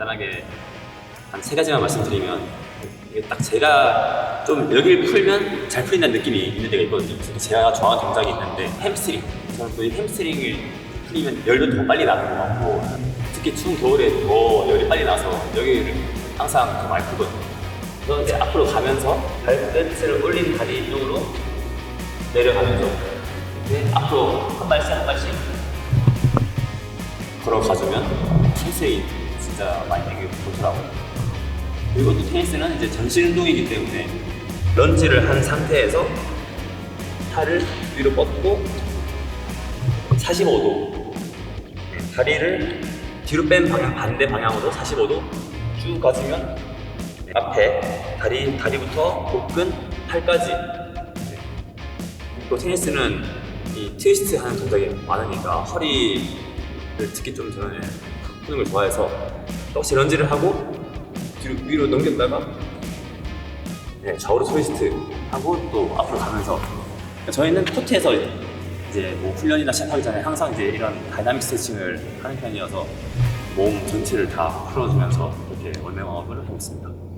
간단하게 한 세 가지만 말씀드리면 이게 딱 제가 좀 여기를 풀면 잘 풀린다는 느낌이 있는 데가 있거든요. 제가 좋아하는 동작이 있는데 햄스트링. 저는 또이 햄스트링을 풀리면 열도 더 빨리 나는 것 같고 특히 추운 겨울에 더 열이 빨리 나서 여기를 항상 더 많이 풀거든요. 그래서 이제 앞으로 가면서 발끝을 올린 다리 쪽으로 내려가면서 이렇게 앞으로 한 발씩 한 발씩 걸어가주면 햄스트링 진짜 많이 되게 좋더라고요. 그리고 또 테니스는 이제 전신 운동이기 때문에 런지를 한 상태에서 팔을 위로 뻗고 45도 다리를 뒤로 뺀 방향 반대 방향으로 45도 쭉 가주면 앞에 다리 다리부터 복근 팔까지 또 테니스는 이 트위스트 하는 동작이 많으니까 허리를 특히 좀 저는 푸는 걸 좋아해서 똑같이 런지를 하고 뒤로 위로 넘겼다가 네, 좌우로 트위스트 하고 또 앞으로 가면서 저희는 코트에서 이제 뭐 훈련이나 시합하기 전에 항상 이제 이런 다이나믹 스트레칭을 하는 편이어서 몸 전체를 다 풀어주면서 이렇게 원맨워업을 하고 있습니다.